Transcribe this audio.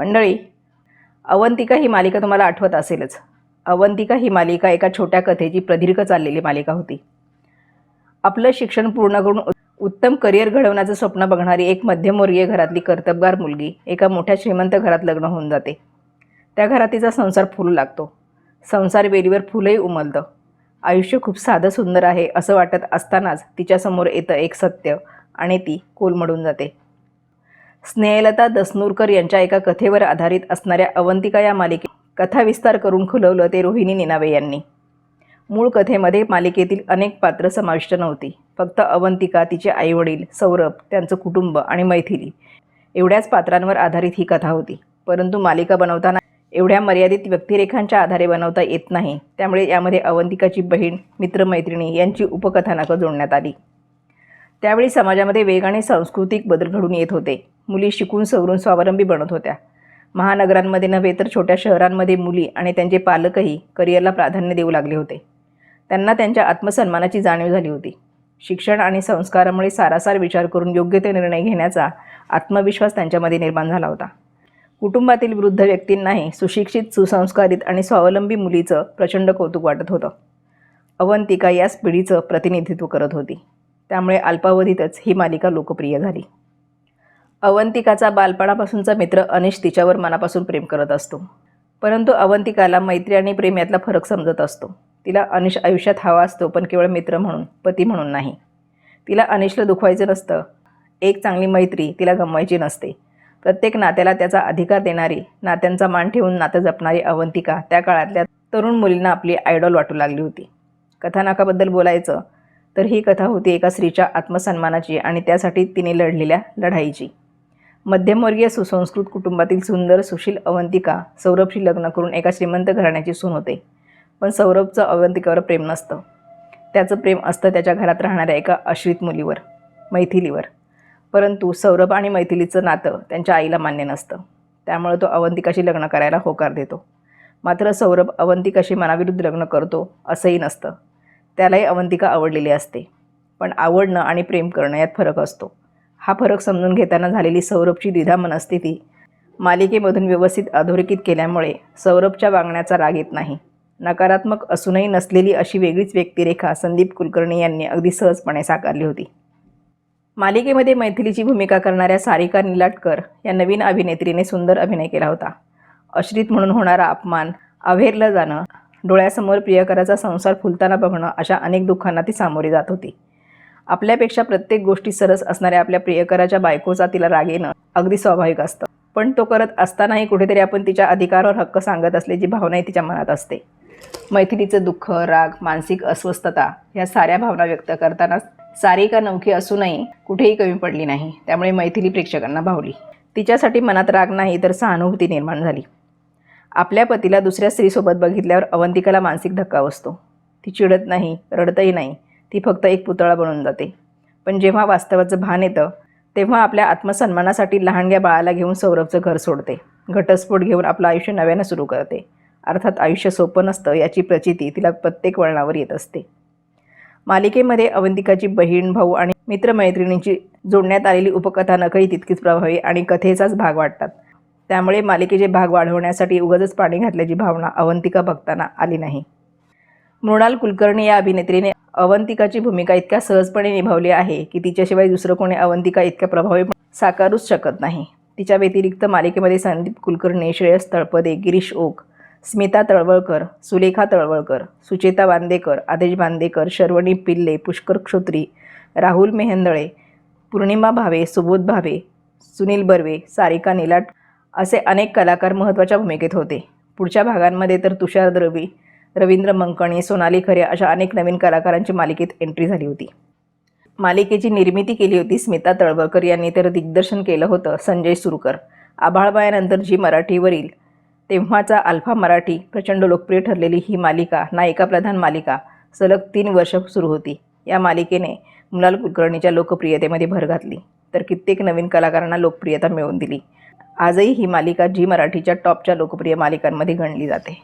मंडळी अवंतिका ही मालिका तुम्हाला आठवत असेलच. अवंतिका ही मालिका एका छोट्या कथेची प्रदीर्घ चाललेली मालिका होती. आपलं शिक्षण पूर्ण करून उत्तम करिअर घडवण्याचं स्वप्न बघणारी एक मध्यमवर्गीय घरातली कर्तबगार मुलगी एका मोठ्या श्रीमंत घरात लग्न होऊन जाते. त्या घरात तिचा संसार फुलू लागतो. संसार वेलीवर फुलंही उमलतं. आयुष्य खूप साधं सुंदर आहे असं वाटत असतानाच तिच्यासमोर येतं एक सत्य आणि ती कोलमडून जाते. स्नेहलता दसनूरकर यांच्या एका कथेवर आधारित असणाऱ्या अवंतिका या मालिकेत कथाविस्तार करून खुलवलं ते रोहिणी निनावे यांनी. मूळ कथेमध्ये मालिकेतील अनेक पात्र समाविष्ट नव्हती. फक्त अवंतिका तिचे आईवडील सौरभ त्यांचं कुटुंब आणि मैथिली एवढ्याच पात्रांवर आधारित ही कथा होती. परंतु मालिका बनवताना एवढ्या मर्यादित व्यक्तिरेखांच्या आधारे बनवता येत नाही. त्यामुळे यामध्ये अवंतिकाची बहीण मित्रमैत्रिणी यांची उपकथानकं जोडण्यात आली. त्यावेळी समाजामध्ये वेगाने सांस्कृतिक बदल घडून येत होते. मुली शिकून सवरून स्वावलंबी बनत होत्या. महानगरांमध्ये नव्हे तर छोट्या शहरांमध्ये मुली आणि त्यांचे पालकही करिअरला प्राधान्य देऊ लागले होते. त्यांना त्यांच्या आत्मसन्मानाची जाणीव झाली होती. शिक्षण आणि संस्कारामुळे सारासार विचार करून योग्य ते निर्णय घेण्याचा आत्मविश्वास त्यांच्यामध्ये निर्माण झाला होता. कुटुंबातील वृद्ध व्यक्तींनाही सुशिक्षित सुसंस्कारित आणि स्वावलंबी मुलीचं प्रचंड कौतुक वाटत होतं. अवंतिका याच पिढीचं प्रतिनिधित्व करत होती. त्यामुळे अल्पावधीतच ही मालिका लोकप्रिय झाली. अवंतिकाचा बालपणापासूनचा मित्र अनिश तिच्यावर मनापासून प्रेम करत असतो. परंतु अवंतिकाला मैत्री आणि प्रेम यातला फरक समजत असतो. तिला अनिश आयुष्यात हवा असतो पण केवळ मित्र म्हणून पती म्हणून नाही. तिला अनिशला दुखवायचं नसतं. एक चांगली मैत्री तिला गमवायची नसते. प्रत्येक नात्याला त्याचा अधिकार देणारी नात्यांचा मान ठेवून नातं जपणारी अवंतिका त्या काळातल्या तरुण मुलींना आपली आयडॉल वाटू लागली होती. कथानकाबद्दल बोलायचं तर ही कथा होती एका स्त्रीच्या आत्मसन्मानाची आणि त्यासाठी तिने लढलेल्या लढाईची. मध्यमवर्गीय सुसंस्कृत कुटुंबातील सुंदर सुशील अवंतिका सौरभशी लग्न करून एका श्रीमंत घराण्याची सून होते. पण सौरभचं अवंतिकावर प्रेम नसतं. त्याचं प्रेम असतं त्याच्या घरात राहणाऱ्या एका आश्रित मुलीवर मैथिलीवर. परंतु सौरभ आणि मैथिलीचं नातं त्यांच्या आईला मान्य नसतं. त्यामुळे तो अवंतिकाशी लग्न करायला होकार देतो. मात्र सौरभ अवंतिकाशी मनाविरुद्ध लग्न करतो असंही नसतं. त्यालाही अवंतिका आवडलेली असते. पण आवडणं आणि प्रेम करणं यात फरक असतो. हा फरक समजून घेताना झालेली सौरभची द्विधा मनस्थिती मालिकेमधून व्यवस्थित अधोरेखित केल्यामुळे सौरभच्या वागण्याचा राग येत नाही. नकारात्मक असूनही नसलेली अशी वेगळीच व्यक्तिरेखा संदीप कुलकर्णी यांनी अगदी सहजपणे साकारली होती. मालिकेमध्ये मैथिलीची भूमिका करणाऱ्या सारिका निलाटकर या नवीन अभिनेत्रीने सुंदर अभिनय केला होता. अश्रित म्हणून होणारा अपमान अव्हेरलं जाणं डोळ्यासमोर प्रियकराचा संसार फुलताना बघणं अशा अनेक दुःखांना ती सामोरी जात होती. आपल्यापेक्षा प्रत्येक गोष्टी सरस असणाऱ्या आपल्या प्रियकराच्या बायकोचा तिला राग येणं अगदी स्वाभाविक असतं. पण तो करत असतानाही कुठेतरी आपण तिच्या अधिकारावर हक्क सांगत असल्याची भावनाही तिच्या मनात असते. मैथिलीचं दुःख राग मानसिक अस्वस्थता या साऱ्या भावना व्यक्त करताना सारिका नौकी असूनही कुठेही कमी पडली नाही. त्यामुळे मैथिली प्रेक्षकांना भावली. तिच्यासाठी मनात राग नाही तर सहानुभूती निर्माण झाली. आपल्या पतीला दुसऱ्या स्त्रीसोबत बघितल्यावर अवंतिकाला मानसिक धक्का बसतो. ती चिडत नाही रडतही नाही. ती फक्त एक पुतळा बनून जाते. पण जेव्हा वास्तवाचं भान येतं तेव्हा आपल्या आत्मसन्मानासाठी लहानग्या बाळाला घेऊन सौरभचं घर सोडते. घटस्फोट घेऊन आपलं आयुष्य नव्यानं सुरू करते. अर्थात आयुष्य सोपं नसतं याची प्रचिती तिला प्रत्येक वळणावर येत असते. मालिकेमध्ये अवंतिकाची बहीण भाऊ आणि मित्रमैत्रिणींची जोडण्यात आलेली उपकथानकही तितकीच प्रभावी आणि कथेचाच भाग वाटतात. त्यामुळे मालिकेचे भाग वाढवण्यासाठी उगाचच पाणी घातल्याची भावना अवंतिका बघताना आली नाही. मृणाल कुलकर्णी या अभिनेत्रीने अवंतिकाची भूमिका इतक्या सहजपणे निभावली आहे की तिच्याशिवाय दुसरं कोणी अवंतिका इतक्या प्रभावी साकारूच शकत नाही. तिच्या व्यतिरिक्त मालिकेमध्ये संदीप कुलकर्णी श्रेयस तळपदे गिरीश ओक स्मिता तळवळकर सुलेखा तळवळकर सुचेता बांदेकर आदेश बांदेकर शर्वणी पिल्ले पुष्कर क्षोत्री राहुल मेहेंदळे पूर्णिमा भावे सुबोध भावे सुनील बर्वे सारिका निलाट असे अनेक कलाकार महत्त्वाच्या भूमिकेत होते. पुढच्या भागांमध्ये तर तुषार द्रवी रवींद्र मंकणी सोनाली खरे अशा अनेक नवीन कलाकारांची मालिकेत एंट्री झाली होती. मालिकेची निर्मिती केली होती स्मिता तळवळकर यांनी तर दिग्दर्शन केलं होतं संजय सुरकर. आभाळबायानंतर जी मराठीवरील तेव्हाचा अल्फा मराठी प्रचंड लोकप्रिय ठरलेली ही मालिका नायिका प्रधान मालिका सलग तीन वर्ष सुरू होती. या मालिकेने मुलाल कुलकर्णीच्या लोकप्रियतेमध्ये भर घातली. तर कित्येक नवीन कलाकारांना लोकप्रियता मिळवून दिली. आजही ही मालिका जी मराठीच्या टॉपच्या लोकप्रिय मालिकांमध्ये गणली जाते.